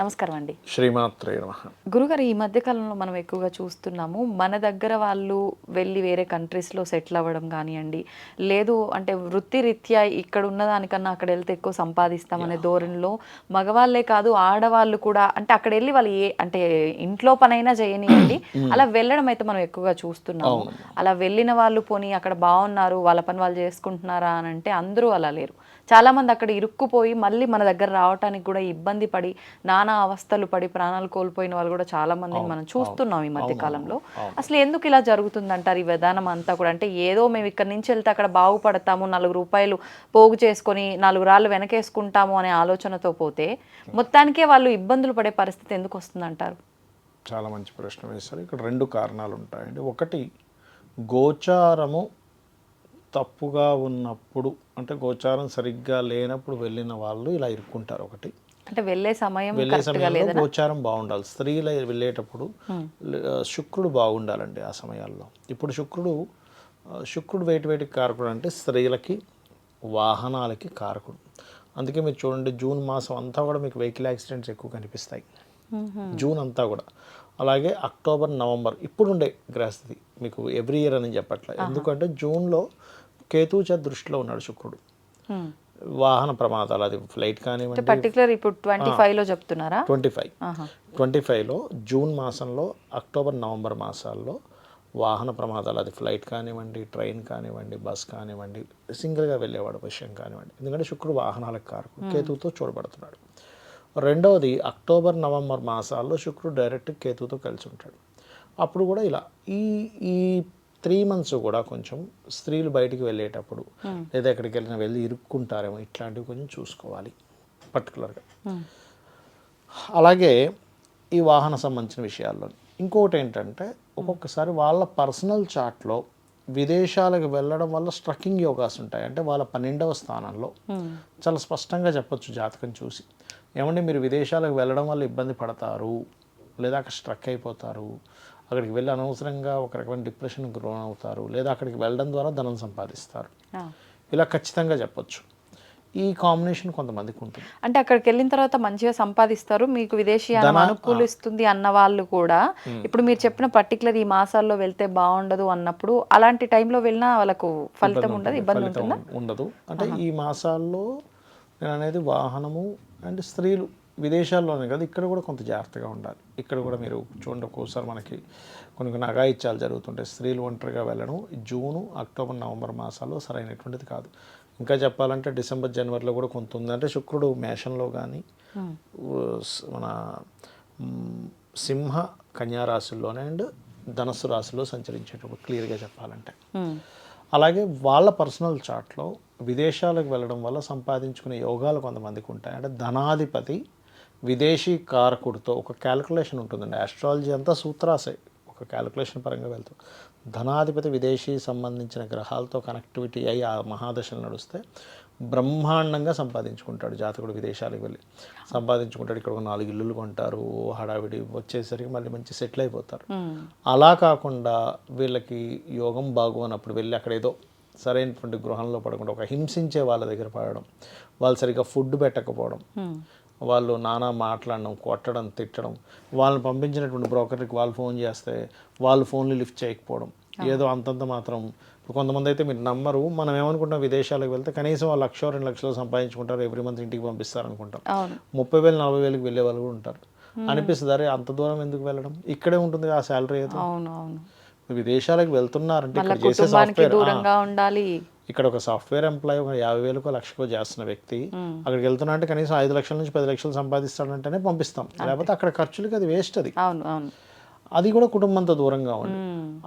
నమస్కారం అండి. శ్రీమాత్రే గురుగారు ఈ మధ్య కాలంలో మనం ఎక్కువగా చూస్తున్నాము మన దగ్గర వాళ్ళు వెళ్ళి వేరే కంట్రీస్లో సెటిల్ అవ్వడం కానివ్వండి లేదు అంటే వృత్తి రీత్యా ఇక్కడ ఉన్న దానికన్నా అక్కడ వెళ్తే ఎక్కువ సంపాదిస్తామనే ధోరణిలో మగవాళ్ళే కాదు ఆడవాళ్ళు కూడా అంటే అక్కడ వెళ్ళి వాళ్ళు ఏ అంటే ఇంట్లో పనైనా చేయనివ్వండి అలా వెళ్ళడం అయితే మనం ఎక్కువగా చూస్తున్నాము. అలా వెళ్ళిన వాళ్ళు పోనీ అక్కడ బాగున్నారు వాళ్ళ పని వాళ్ళు చేసుకుంటున్నారా అని అంటే అందరూ అలా లేరు. చాలా మంది అక్కడ ఇరుక్కుపోయి మళ్ళీ మన దగ్గర రావడానికి కూడా ఇబ్బంది పడి నానా అవస్థలు పడి ప్రాణాలు కోల్పోయిన వాళ్ళు కూడా చాలా మందిని మనం చూస్తున్నాం ఈ మధ్య కాలంలో. అసలు ఎందుకు ఇలా జరుగుతుంది అంటారు ఈ విధానం అంతా కూడా? అంటే ఏదో మేము ఇక్కడ నుంచి వెళ్తే అక్కడ బాగుపడతాము నాలుగు రూపాయలు పోగు చేసుకొని నాలుగు రాళ్ళు వెనకేసుకుంటాము అనే ఆలోచనతో పోతే మొత్తానికే వాళ్ళు ఇబ్బందులు పడే పరిస్థితి ఎందుకు వస్తుంది అంటారు చాలా మంచి ప్రశ్న వేశారు. ఇక్కడ రెండు కారణాలు ఉంటాయండి. ఒకటి గోచారము తప్పుగా ఉన్నప్పుడు అంటే గోచారం సరిగ్గా లేనప్పుడు వెళ్ళిన వాళ్ళు ఇలా ఇరుక్కుంటారు ఒకటి. అంటే వెళ్ళే సమయం వెళ్ళే సమయంలో గోచారం బాగుండాలి. స్త్రీలు వెళ్ళేటప్పుడు శుక్రుడు బాగుండాలండి ఆ సమయాల్లో. ఇప్పుడు శుక్రుడు శుక్రుడు వేటి వేటికి కారకుడు అంటే స్త్రీలకి వాహనాలకి కారకుడు. అందుకే మీరు చూడండి జూన్ మాసం అంతా కూడా మీకు వెహికల్ యాక్సిడెంట్స్ ఎక్కువ కనిపిస్తాయి. జూన్ అంతా కూడా. అలాగే అక్టోబర్ నవంబర్ ఇప్పుడుండే గ్రహస్థితి మీకు ఎవ్రీ ఇయర్ అని చెప్పట్లే. ఎందుకంటే జూన్లో కేతుచ దృష్టిలో ఉన్నాడు శుక్రుడు. వాహన ప్రమాదాలు అది ఫ్లైట్ కానివ్వండి. పర్టికులర్ ఇప్పుడు ట్వంటీ ఫైవ్లో చెప్తున్నారా? Twenty five. ట్వంటీ ఫైవ్లో జూన్ మాసంలో అక్టోబర్ నవంబర్ మాసాల్లో వాహన ప్రమాదాలు అది ఫ్లైట్ కానివ్వండి ట్రైన్ కానివ్వండి బస్ కానివ్వండి సింగిల్గా వెళ్ళేవాడు విషయం కానివ్వండి. ఎందుకంటే శుక్రుడు వాహనాలకు కారకుడు. కేతువుతో చూడబడుతున్నాడు. రెండవది అక్టోబర్ నవంబర్ మాసాల్లో శుక్రుడు డైరెక్ట్ కేతువుతో కలిసి ఉంటాడు. అప్పుడు కూడా ఇలా ఈ ఈ త్రీ మంత్స్ కూడా కొంచెం స్త్రీలు బయటికి వెళ్ళేటప్పుడు లేదా ఎక్కడికి వెళ్ళినా వెళ్ళి ఇరుక్కుంటారేమో ఇట్లాంటివి కొంచెం చూసుకోవాలి పర్టికులర్గా. అలాగే ఈ వాహన సంబంధించిన విషయాల్లో ఇంకొకటి ఏంటంటే ఒక్కొక్కసారి వాళ్ళ పర్సనల్ చార్ట్లో విదేశాలకు వెళ్ళడం వల్ల స్ట్రకింగ్ యోగాస్ ఉంటాయి. అంటే వాళ్ళ పన్నెండవ స్థానంలో చాలా స్పష్టంగా చెప్పొచ్చు జాతకం చూసి. ఏమంటే మీరు విదేశాలకు వెళ్ళడం వల్ల ఇబ్బంది పడతారు లేదా అక్కడ స్ట్రక్ అయిపోతారు అక్కడికి వెళ్ళి అనవసరంగా ఒక రకమైన డిప్రెషన్కి లోన్ అవుతారు లేదా అక్కడికి వెళ్ళడం ద్వారా ధనం సంపాదిస్తారు. ఇలా ఖచ్చితంగా చెప్పొచ్చు. ఈ కాంబినేషన్ కొంతమందికి ఉంటుంది. అంటే అక్కడికి వెళ్ళిన తర్వాత మంచిగా సంపాదిస్తారు మీకు ధన- అనుకూలిస్తుంది అన్న వాళ్ళు కూడా. ఇప్పుడు మీరు చెప్పిన పర్టికులర్ ఈ మాసాల్లో వెళ్తే బాగుండదు అన్నప్పుడు అలాంటి టైంలో వెళ్ళినా వాళ్ళకు ఫలితం ఉండదు ఇబ్బంది ఉంటుందా? ఉండదు. అంటే ఈ మాసాల్లో నేను అనేది వాహనము అండ్ స్త్రీలు విదేశాల్లోనే కదా ఇక్కడ కూడా కొంత జాగ్రత్తగా ఉండాలి. ఇక్కడ కూడా మీరు చూడండి ఒక్కోసారి మనకి కొన్ని కొన్ని అఘాయిత్యాలు జరుగుతుంటాయి. స్త్రీలు ఒంటరిగా వెళ్ళడం జూను అక్టోబర్ నవంబర్ మాసాల్లో సరైనటువంటిది కాదు. ఇంకా చెప్పాలంటే డిసెంబర్ జనవరిలో కూడా కొంత ఉంది. అంటే శుక్రుడు మేషంలో కానీ మన సింహ కన్యా రాశుల్లోనే అండ్ ధనస్సు రాశిలో సంచరించేటప్పుడు క్లియర్గా చెప్పాలంటే. అలాగే వాళ్ళ పర్సనల్ చార్ట్లో విదేశాలకు వెళ్ళడం వల్ల సంపాదించుకునే యోగాలు కొంతమందికి ఉంటాయి. అంటే ధనాధిపతి విదేశీ కారకుడితో ఒక క్యాలిక్యులేషన్ ఉంటుందండి. ఆస్ట్రాలజీ అంతా సూత్రాసే. ఒక క్యాలిక్యులేషన్ పరంగా వెళ్తాం ధనాధిపతి విదేశీ సంబంధించిన గ్రహాలతో కనెక్టివిటీ అయ్యి ఆ మహాదశలు నడిస్తే బ్రహ్మాండంగా సంపాదించుకుంటాడు జాతకుడు విదేశాలకు వెళ్ళి. సంపాదించుకుంటాడు ఇక్కడ ఒక నాలుగు ఇల్లులు కొంటారు హడావిడి వచ్చేసరికి మళ్ళీ మంచి సెటిల్ అయిపోతారు. అలా కాకుండా వీళ్ళకి యోగం బాగోనప్పుడు వెళ్ళి అక్కడ ఏదో సరైనటువంటి గృహంలో పడకుండా ఒక హింసించే వాళ్ళ దగ్గర పడడం వాళ్ళు సరిగ్గా ఫుడ్ పెట్టకపోవడం. వాళ్ళు నానా మాట్లాడడం కొట్టడం తిట్టడం వాళ్ళని పంపించినటువంటి బ్రోకర్కి వాళ్ళు ఫోన్ చేస్తే వాళ్ళు ఫోన్లు లిఫ్ట్ చేయకపోవడం ఏదో అంతంత మాత్రం కొంతమంది అయితే మీరు నమ్మరు. మనం ఏమనుకుంటాం విదేశాలకు వెళ్తే కనీసం వాళ్ళు లక్ష రెండు లక్షలు సంపాదించుకుంటారు ఎవ్రీ మంత్ ఇంటికి పంపిస్తారు అనుకుంటాం ముప్పై వేలు నలభై వేలకు వెళ్ళే వాళ్ళు కూడా ఉంటారు. అనిపిస్తుంది అరే అంత దూరం ఎందుకు వెళ్ళడం? ఇక్కడే ఉంటుంది ఆ శాలరీ అవును. విదేశాలకు వెళ్తున్నారంటే దూరంగా ఉండాలి. ఇక్కడ ఒక సాఫ్ట్వేర్ ఎంప్లాయ్ ఒక యాభై వేలకో లక్షకో చేస్తున్న వ్యక్తి అక్కడికి వెళ్తున్నా అంటే కనీసం ఐదు లక్షల నుంచి పది లక్షలు సంపాదిస్తాడంటేనే పంపిస్తాం. లేకపోతే అక్కడ ఖర్చులకి అది వేస్ట్ అది. అది కూడా కుటుంబంతో దూరంగా ఉంది.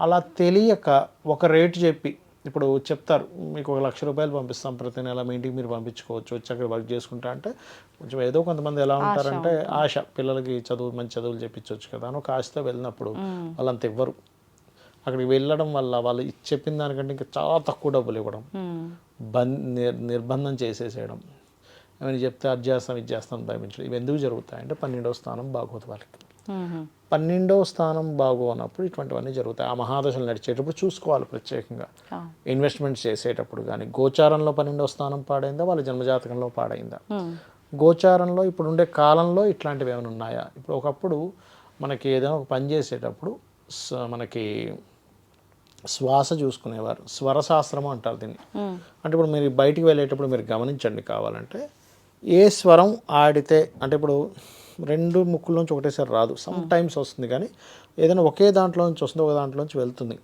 అలా తెలియక ఒక రేటు చెప్పి ఇప్పుడు చెప్తారు మీకు ఒక లక్ష రూపాయలు పంపిస్తాం ప్రతి నెల మీ ఇంటికి మీరు పంపించుకోవచ్చు వచ్చి అక్కడ వర్క్ చేసుకుంటా అంటే కొంచెం ఏదో కొంతమంది ఎలా ఉంటారంటే ఆశ పిల్లలకి చదువు మంచి చదువులు చెప్పించవచ్చు కదా అని ఒక ఆశతో వెళ్ళినప్పుడు వాళ్ళంత ఇవ్వరు. అక్కడికి వెళ్ళడం వల్ల వాళ్ళు చెప్పిన దానికంటే ఇంకా చాలా తక్కువ డబ్బులు ఇవ్వడం. బన్ నిర్బంధం చేసేసేయడం. ఏమైనా చెప్తే అది చేస్తాం ఇది చేస్తాం భయమించడం ఇవి ఎందుకు జరుగుతాయి అంటే పన్నెండవ స్థానం బాగోదు వాళ్ళకి. పన్నెండవ స్థానం బాగోనప్పుడు ఇటువంటివన్నీ జరుగుతాయి. ఆ మహాదశలు నడిచేటప్పుడు చూసుకోవాలి ప్రత్యేకంగా. ఆ. ఇన్వెస్ట్మెంట్స్ చేసేటప్పుడు కానీ గోచారంలో పన్నెండవ స్థానం పాడైందా? వాళ్ళ జన్మజాతకంలో పాడైందా. గోచారంలో ఇప్పుడు ఉండే కాలంలో ఇట్లాంటివి ఏమైనా ఉన్నాయా? ఇప్పుడు ఒకప్పుడు మనకి ఏదైనా ఒక పని చేసేటప్పుడు మనకి శ్వాస చూసుకునేవారు. స్వరశాస్త్రము అంటారు దీన్ని. అంటే ఇప్పుడు మీరు బయటికి వెళ్ళేటప్పుడు మీరు గమనించండి కావాలంటే ఏ స్వరం ఆడితే అంటే ఇప్పుడు రెండు ముక్కుల నుంచి ఒకటేసారి రాదు. సమ్ టైమ్స్ వస్తుంది కానీ ఏదైనా ఒకే దాంట్లో నుంచి వస్తుంది ఒక దాంట్లో నుంచి వెళ్తుంది.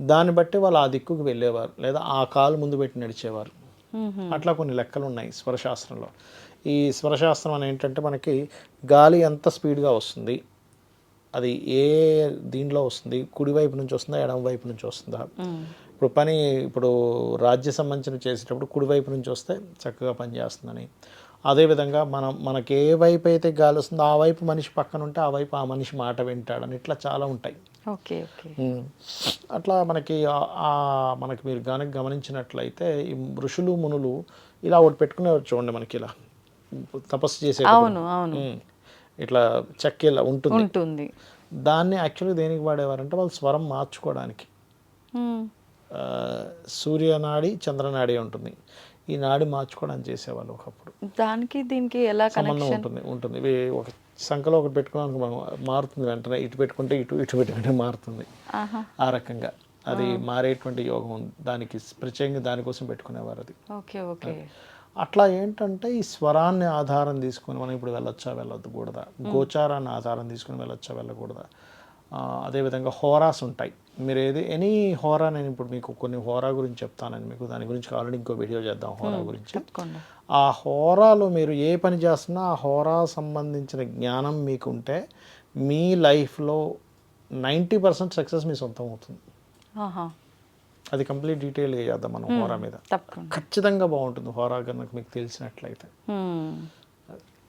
దాన్ని బట్టి వాళ్ళు ఆ దిక్కుకు వెళ్ళేవారు. లేదా ఆ కాలు ముందు పెట్టి నడిచేవారు. అట్లా కొన్ని లెక్కలు ఉన్నాయి స్వరశాస్త్రంలో. ఈ స్వరశాస్త్రం అని ఏంటంటే మనకి గాలి ఎంత స్పీడ్గా వస్తుంది అది ఏ దీంట్లో వస్తుంది? కుడివైపు నుంచి వస్తుందా? ఎడమ వైపు నుంచి వస్తుందా. ఇప్పుడు పని ఇప్పుడు రాజ్య సంబంధించిన చేసేటప్పుడు కుడివైపు నుంచి వస్తే చక్కగా పని చేస్తుందని. అదేవిధంగా మనం మనకి ఏ వైపు అయితే గాలి వస్తుందో ఆ వైపు మనిషి పక్కన ఉంటే ఆ వైపు ఆ మనిషి మాట వింటాడని ఇట్లా చాలా ఉంటాయి. ఓకే. అట్లా మనకి మనకి మీరు కనుక గమనించినట్లయితే ఈ ఋషులు మునులు ఇలా ఒకటి పెట్టుకునేవారు చూడండి మనకి ఇలా. తపస్సు చేసే అవును అవును. ఇట్లా చెక్క ఇలా ఉంటుంది. ఉంటుంది. దాన్ని యాక్చువల్లీ దేనికి వాడేవారంటే వాళ్ళు స్వరం మార్చుకోవడానికి. సూర్యనాడి చంద్రనాడి ఉంటుంది. ఈ నాడి మార్చుకోవడానికి చేసేవాళ్ళు ఒకప్పుడు. దానికి దీనికి ఎలా సంబంధం ఉంటుంది ఉంటుంది. ఇవి ఒక సంఖలో ఒకటి పెట్టుకున్నానికి మనం మారుతుంది వెంటనే. ఇటు పెట్టుకుంటే ఇటు ఇటు పెట్టుకుంటే మారుతుంది. ఆ రకంగా. అది మారేటువంటి యోగం దానికి ప్రత్యేకంగా దానికోసం పెట్టుకునేవారు అది. Okay okay. అట్లా ఏంటంటే ఈ స్వరాన్ని ఆధారం తీసుకొని మనం ఇప్పుడు వెళ్ళొచ్చా వెళ్ళొద్దు కూడదా? గోచారాన్ని ఆధారం తీసుకొని వెళ్ళొచ్చా వెళ్ళకూడదా? అదేవిధంగా హోరాస్ ఉంటాయి. మీరు ఏది ఎనీ హోరా నేను ఇప్పుడు మీకు కొన్ని హోరా గురించి చెప్తానని మీకు దాని గురించి కావాలంటే ఇంకో వీడియో చేద్దాం హోరా గురించి. ఆ హోరాలో మీరు ఏ పని చేస్తున్నా ఆ హోరా సంబంధించిన జ్ఞానం మీకుంటే మీ లైఫ్లో నైంటీ పర్సెంట్ సక్సెస్ మీ సొంతం అవుతుంది. అది కంప్లీట్ డీటెయిల్గా చేద్దాం మనం హోరా మీద. ఖచ్చితంగా బాగుంటుంది హోరా కనుక మీకు తెలిసినట్లయితే.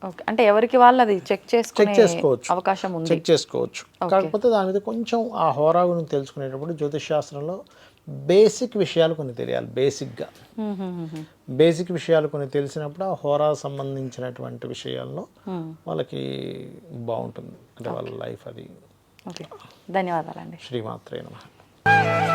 ఓకే అంటే ఎవరికి వాళ్ళు అది చెక్ చెక్ చేసుకోవచ్చు. అవకాశం ఉంది. చెక్ చేసుకోవచ్చు. కాకపోతే దాని మీద కొంచెం ఆ హోరా గురించి తెలుసుకునేటప్పుడు జ్యోతిష్ శాస్త్రంలో బేసిక్ విషయాలు కొన్ని తెలియాలి బేసిక్గా. మ్మ్. బేసిక్ విషయాలు కొన్ని తెలిసినప్పుడు ఆ హోరా సంబంధించినటువంటి విషయాల్లో. వాళ్ళకి బాగుంటుంది. అంటే వాళ్ళ లైఫ్ అది. ఓకే ధన్యవాదాలండి. శ్రీమాత్రే నమ.